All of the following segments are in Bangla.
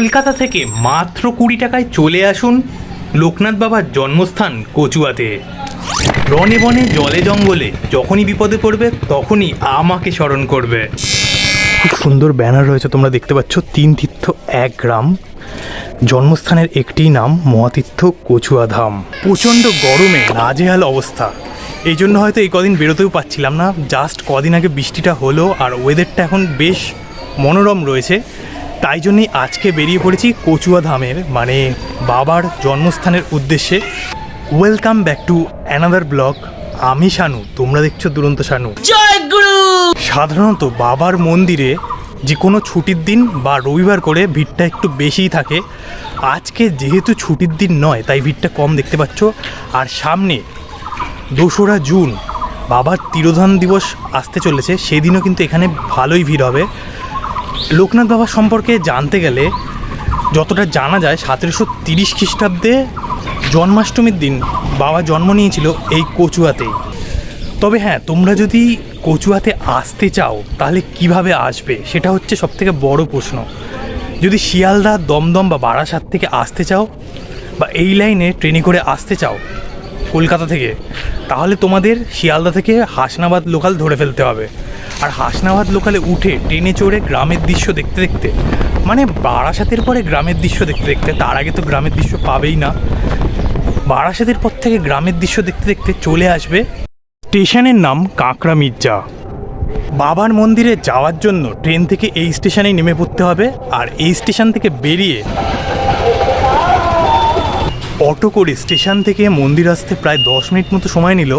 কলকাতা থেকে মাত্র কুড়ি টাকায় চলে আসুন লোকনাথ বাবার জন্মস্থান কচুয়াতে। রনে বনে, জলে জঙ্গলে, যখনই বিপদে পড়বে, তখনই আমাকে স্মরণ করবে। খুব সুন্দর ব্যানার রয়েছে, তোমরা দেখতে পাচ্ছ, তিন তীর্থ, এক গ্রাম। জন্মস্থানের একটি নাম, মহাতীর্থ কচুয়া ধাম প্রচণ্ড গরমে নাজেহাল অবস্থা। এই জন্য হয়তো এই কদিন বেরোতেও পাচ্ছিলাম না, জাস্ট কদিন আগে বৃষ্টিটা হলো, আর ওয়েদারটা এখন বেশ মনোরম রয়েছে। তাই জন্যই আজকে বেরিয়ে পড়েছি কচুয়া ধামের মানে বাবার জন্মস্থানের উদ্দেশ্যে। Welcome back to another blog আমি শানু তোমরা দেখছ দুরন্ত শানু। সাধারণত বাবার মন্দিরে যে কোনো ছুটির দিন বা রবিবার করে ভিড়টা একটু বেশিই থাকে। আজকে যেহেতু ছুটির দিন নয় তাই ভিড়টা কম দেখতে পাচ্ছ। আর সামনে দোসরা জুন বাবার তিরোধান দিবস আসতে চলেছে সেদিনও কিন্তু এখানে ভালোই ভিড় হবে। লোকনাথ বাবা সম্পর্কে জানতে গেলে যতটা জানা যায়, সতেরোশো তিরিশ খ্রিস্টাব্দে জন্মাষ্টমীর দিন বাবা জন্ম নিয়েছিল এই কচুয়াতেই তবে হ্যাঁ তোমরা যদি কচুয়াতে আসতে চাও, তাহলে কীভাবে আসবে? সেটা হচ্ছে সবথেকে বড় প্রশ্ন। যদি শিয়ালদা, দমদম বা বারাসাত থেকে আসতে চাও বা এই লাইনে ট্রেনে করে আসতে চাও কলকাতা থেকে, তাহলে তোমাদের শিয়ালদা থেকে হাসনাবাদ লোকাল ধরে ফেলতে হবে। আর হাসনাবাদ লোকালে উঠে ট্রেনে চড়ে গ্রামের দৃশ্য দেখতে দেখতে মানে বারাসাতের পরে গ্রামের দৃশ্য দেখতে দেখতে, তার আগে তো গ্রামের দৃশ্য পাবেই না। বারাসাতের পর থেকে গ্রামের দৃশ্য দেখতে দেখতে চলে আসবে স্টেশনের নাম কাঁকড়া মির্জা। বাবার মন্দিরে যাওয়ার জন্য ট্রেন থেকে এই স্টেশনেই নেমে পড়তে হবে আর এই স্টেশন থেকে বেরিয়ে অটো করে স্টেশন থেকে মন্দির আসতে প্রায় দশ মিনিট মতো সময় নিল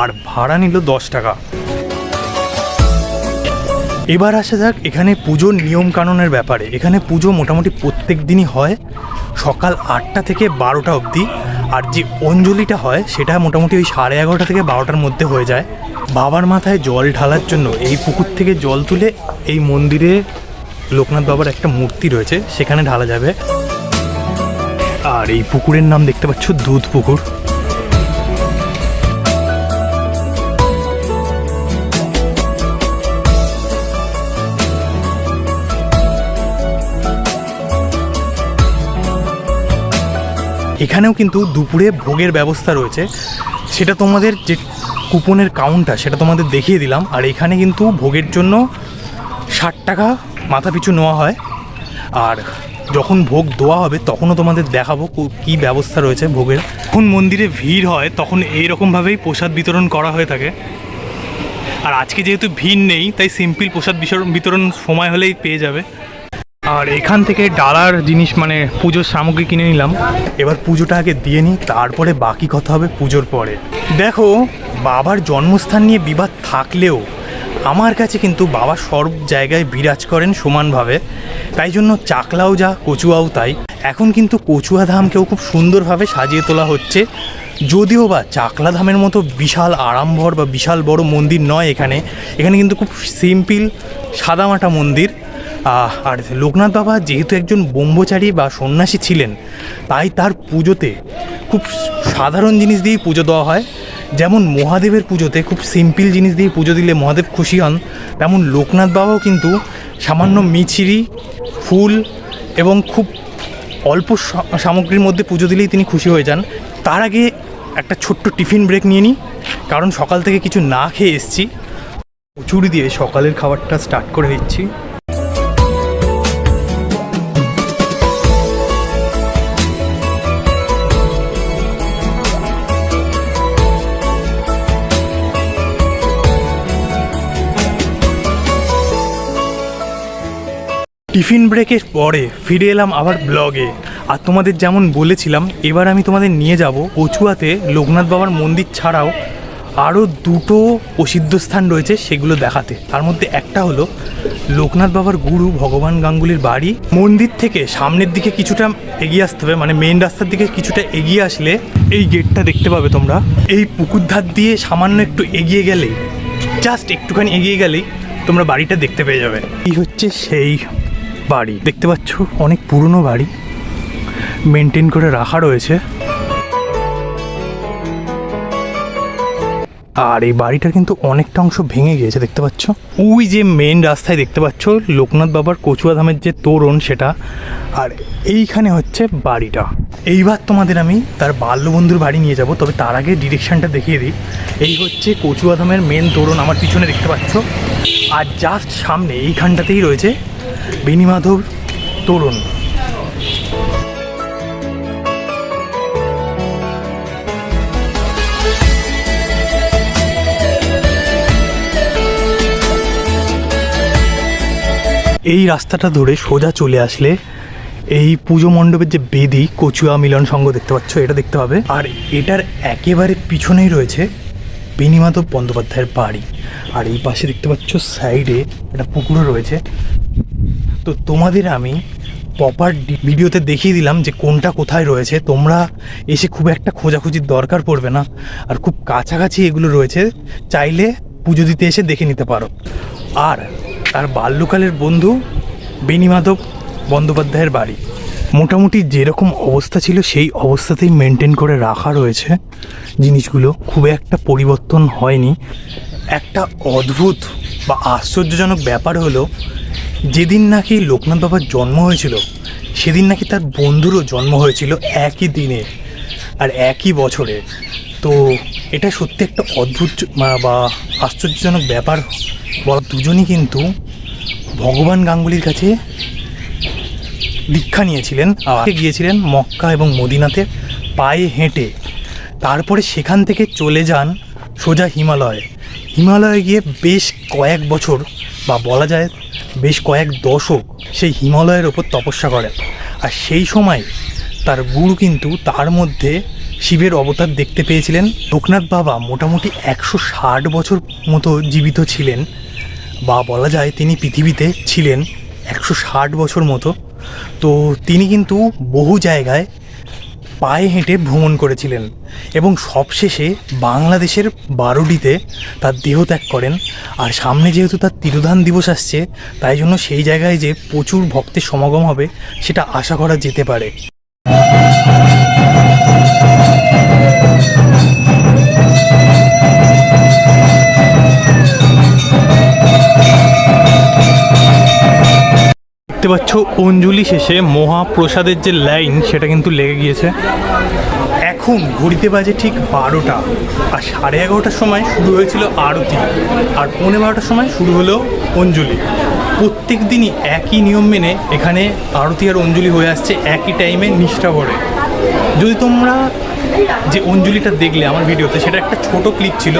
আর ভাড়া নিল দশ টাকা। এবার আসা যাক এখানে পুজোর নিয়ম কানুনের ব্যাপারে। এখানে পুজো মোটামুটি প্রত্যেক দিনই হয়, সকাল আটটা থেকে বারোটা অবধি। আর যে অঞ্জলিটা হয়, সেটা মোটামুটি ওই সাড়ে এগারোটা থেকে বারোটার মধ্যে হয়ে যায়। বাবার মাথায় জল ঢালার জন্য এই পুকুর থেকে জল তুলে এই মন্দিরে লোকনাথ বাবার একটা মূর্তি রয়েছে, সেখানে ঢালা যাবে। আর এই পুকুরের নাম দেখতে পাচ্ছ দুধ পুকুর এখানেও কিন্তু দুপুরে ভোগের ব্যবস্থা রয়েছে। সেটা তোমাদের যে কুপনের কাউন্টটা সেটা তোমাদের দেখিয়ে দিলাম। আর এখানে কিন্তু ভোগের জন্য ষাট টাকা মাথা পিছু নেওয়া হয়। আর যখন ভোগ দেওয়া হবে, তখনও তোমাদের দেখাবো কু- ব্যবস্থা রয়েছে ভোগের। যখন মন্দিরে ভিড় হয়, তখন এইরকমভাবেই প্রসাদ বিতরণ করা হয়ে থাকে। আর আজকে যেহেতু ভিড় নেই, তাই সিম্পল প্রসাদ বিতরণ সময় হলেই পেয়ে যাবে। আর এখান থেকে ডালার জিনিস মানে পুজোর সামগ্রী কিনে নিলাম। এবার পুজোটা আগে দিয়ে নিই, তারপরে বাকি কথা হবে পুজোর পরে। দেখো, বাবার জন্মস্থান নিয়ে বিবাদ থাকলেও আমার কাছে কিন্তু বাবা সব জায়গায় বিরাজ করেন সমানভাবে। তাই জন্য চাকলাও যা, কচুয়াও তাই। এখন কিন্তু কচুয়া ধামকেও খুব সুন্দরভাবে সাজিয়ে তোলা হচ্ছে। যদিও বা চাকলা ধামের মতো বিশাল আড়ম্বর বা বিশাল বড় মন্দির নয় এখানে। এখানে কিন্তু খুব সিম্পল সাদামাটা মন্দির। আর লোকনাথ বাবা যেহেতু একজন ব্রহ্মচারী বা সন্ন্যাসী ছিলেন, তাই তার পুজোতে খুব সাধারণ জিনিস দিয়েই পুজো দেওয়া হয়। যেমন মহাদেবের পুজোতে খুব সিম্পল জিনিস দিয়ে পুজো দিলে মহাদেব খুশি হন, তেমন লোকনাথ বাবাও কিন্তু সামান্য মিছিরি, ফুল এবং খুব অল্প সামগ্রীর মধ্যে পুজো দিলেই তিনি খুশি হয়ে যান। তার আগে একটা ছোট্ট টিফিন ব্রেক নিয়ে নিই, কারণ সকাল থেকে কিছু না খেয়ে এসছি। কচুরি দিয়ে সকালের খাবারটা স্টার্ট করে দিচ্ছি। টিফিন ব্রেকের পরে ফিরে এলাম আবার ব্লগে। আর তোমাদের যেমন বলেছিলাম, এবার আমি তোমাদের নিয়ে যাব কচুয়াতে লোকনাথ বাবার মন্দির ছাড়াও আরও দুটো প্রসিদ্ধ স্থান রয়েছে সেগুলো দেখাতে। তার মধ্যে একটা হলো লোকনাথ বাবার গুরু ভগবান গাঙ্গুলির বাড়ি। মন্দির থেকে সামনের দিকে কিছুটা এগিয়ে আসতে হবে মানে মেন রাস্তার দিকে কিছুটা এগিয়ে আসলে এই গেটটা দেখতে পাবে তোমরা। এই পুকুর ধার দিয়ে সামান্য একটু এগিয়ে গেলেই জাস্ট একটুখানি এগিয়ে গেলেই তোমরা বাড়িটা দেখতে পেয়ে যাবে। এই হচ্ছে সেই বাড়ি। দেখতে পাচ্ছ, অনেক পুরনো বাড়ি। মেনটেন করে রাখা রয়েছে। আর এই বাড়িটা কিন্তু অনেকটা অংশ ভেঙে গিয়েছে, দেখতে পাচ্ছ? ওই যে মেন রাস্তায় দেখতে পাচ্ছ, লোকনাথ বাবার কচুয়া ধামের যে তোরণ সেটা। আর এইখানে হচ্ছে বাড়িটা। এইবার তোমাদের আমি তার বাল্যবন্ধুর বাড়ি নিয়ে যাব, তবে তার আগে ডিরেকশনটা দেখিয়ে দিই। এই হচ্ছে কচুয়া ধামের মেন তোরণ, আমার পিছনে দেখতে পাচ্ছ। আর জাস্ট সামনে এইখানটাতেই রয়েছে বেনিমাধব তোরণ। এই রাস্তাটা ধরে সোজা চলে আসলে এই পুজো মণ্ডপের যে বেদি, কচুয়া মিলন সংঘ দেখতে পাচ্ছ, এটা দেখতে পাবে। আর এটার একেবারে পিছনেই রয়েছে বেনিমাধব বন্দ্যোপাধ্যায়ের বাড়ি। আর এই পাশে দেখতে পাচ্ছ সাইডে একটা পুকুরও রয়েছে। তো তোমাদের আমি প্রপার ভিডিওতে দেখিয়ে দিলাম যে কোনটা কোথায় রয়েছে। তোমরা এসে খুব একটা খোঁজাখুঁজির দরকার পড়বে না। আর খুব কাছাকাছি এগুলো রয়েছে, চাইলে পুজো দিতে এসে দেখে নিতে পারো। আর তার বাল্যকালের বন্ধু বেনিমাধব বন্দ্যোপাধ্যায়ের বাড়ি। মোটামুটি যেরকম অবস্থা ছিল, সেই অবস্থাতেই মেনটেন করে রাখা রয়েছে। জিনিসগুলো খুব একটা পরিবর্তন হয়নি। একটা অদ্ভুত বা আশ্চর্যজনক ব্যাপার হলো যেদিন নাকি লোকনাথ বাবার জন্ম হয়েছিল, সেদিন নাকি তার বন্ধুরও জন্ম হয়েছিল একই দিনে আর একই বছরে। তো এটা সত্যি একটা অদ্ভুত বা আশ্চর্যজনক ব্যাপার। বলা দুজনই কিন্তু ভগবান গাঙ্গুলির কাছে দীক্ষা নিয়েছিলেন। আর গিয়েছিলেন মক্কা এবং মদিনাতে পায়ে হেঁটে। তারপরে সেখান থেকে চলে যান সোজা হিমালয়ে। হিমালয়ে গিয়ে বেশ কয়েক বছর বা বলা যায় বেশ কয়েক দশক সেই হিমালয়ের ওপর তপস্যা করেন। আর সেই সময় তার গুরু কিন্তু তার মধ্যে শিবের অবতার দেখতে পেয়েছিলেন। লোকনাথ বাবা মোটামুটি একশো ষাট বছর মতো জীবিত ছিলেন বা বলা যায় তিনি পৃথিবীতে ছিলেন একশো ষাট বছর মতো। তো তিনি কিন্তু বহু জায়গায় পায়ে হেঁটে ভ্রমণ করেছিলেন এবং সবশেষে বাংলাদেশের বারোডিতে তার দেহ ত্যাগ করেন। আর সামনে যেহেতু তার তিরোধান দিবস আসছে, তাই জন্য সেই জায়গায় যে প্রচুর ভক্তের সমাগম হবে, সেটা আশা করা যেতে পারে। দেখতে পাচ্ছ অঞ্জলি শেষে মহাপ্রসাদের যে লাইন, সেটা কিন্তু লেগে গিয়েছে। এখন ঘড়িতে বাজে ঠিক বারোটা আর সাড়ে এগারোটার সময় শুরু হয়েছিল আরতি। আর পৌনে বারোটার সময় শুরু হলো অঞ্জলি। প্রত্যেক দিনই একই নিয়ম মেনে এখানে আরতি আর অঞ্জলি হয়ে আসছে একই টাইমে নিষ্ঠা ভরে। যদি তোমরা যে অঞ্জলিটা দেখলে আমার ভিডিওতে, সেটা একটা ছোট ক্লিপ ছিল।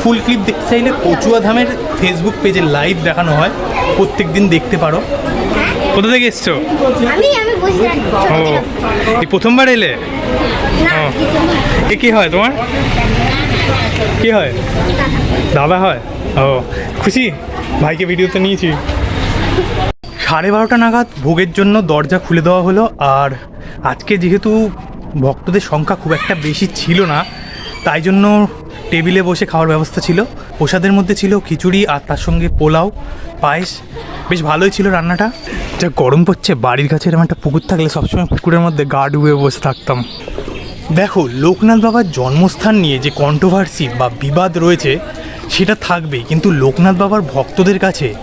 ফুল ক্লিপ দেখতে চাইলে কচুয়া ধামের ফেসবুক পেজে লাইভ দেখানো হয়। প্রত্যেক দিন দেখতে পারো। কোথা থেকে এসছো? আমি আমি ও। এই প্রথমবার এলে? ও। এ কি হয় তোমার? কি হয়? দাদা হয়? ও খুশি? ভাইকে ভিডিওতে নিয়েছি। সাড়ে বারোটা নাগাদ ভোগের জন্য দরজা খুলে দেওয়া হলো আর আজকে যেহেতু ভক্তদের সংখ্যা খুব একটা বেশি ছিল না তাই জন্য টেবিলে বসে খাওয়ার ব্যবস্থা ছিল। প্রসাদের মধ্যে ছিল খিচুড়ি আর তার সঙ্গে পোলাও, পায়েস। বেশ ভালোই ছিল রান্নাটা। যা গরম পড়ছে, বাড়ির কাছে এরকম একটা পুকুর থাকলে সবসময় পুকুরের মধ্যে গা ডুবে বসে থাকতাম। দেখো, লোকনাথ বাবার জন্মস্থান নিয়ে যে কন্ট্রোভার্সি বা বিবাদ রয়েছে, সেটা থাকবেই। কিন্তু লোকনাথ বাবার ভক্তদের কাছে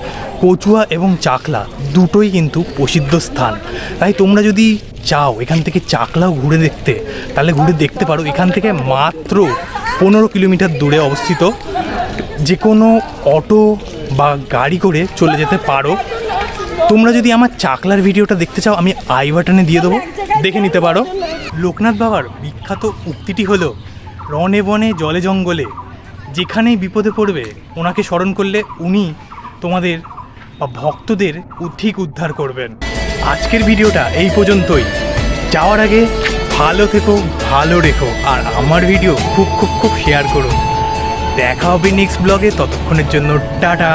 কচুয়া এবং চাকলা দুটোই কিন্তু প্রসিদ্ধ স্থান। তাই তোমরা যদি চাও এখান থেকে চাকলাও ঘুরে দেখতে, তাহলে ঘুরে দেখতে পারো। এখান থেকে মাত্র পনেরো কিলোমিটার দূরে অবস্থিত যে কোনো অটো বা গাড়ি করে চলে যেতে পারো। তোমরা যদি আমার চাকলার ভিডিওটা দেখতে চাও, আমি আই বাটনে দিয়ে দেবো। দেখে নিতে পারো। লোকনাথ বাবার বিখ্যাত উক্তিটি হলো রনে বনে, জলে জঙ্গলে, যেখানেই বিপদে পড়বে, ওনাকে স্মরণ করলে উনি তোমাদের বা ভক্তদের ঠিক উদ্ধার করবেন। আজকের ভিডিওটা এই পর্যন্তই। যাওয়ার আগে ভালো থেকো, ভালো রেখো, আর আমার ভিডিও খুব খুব খুব শেয়ার করো। দেখা হবে নেক্সট ব্লগে ততক্ষণের জন্য টাটা।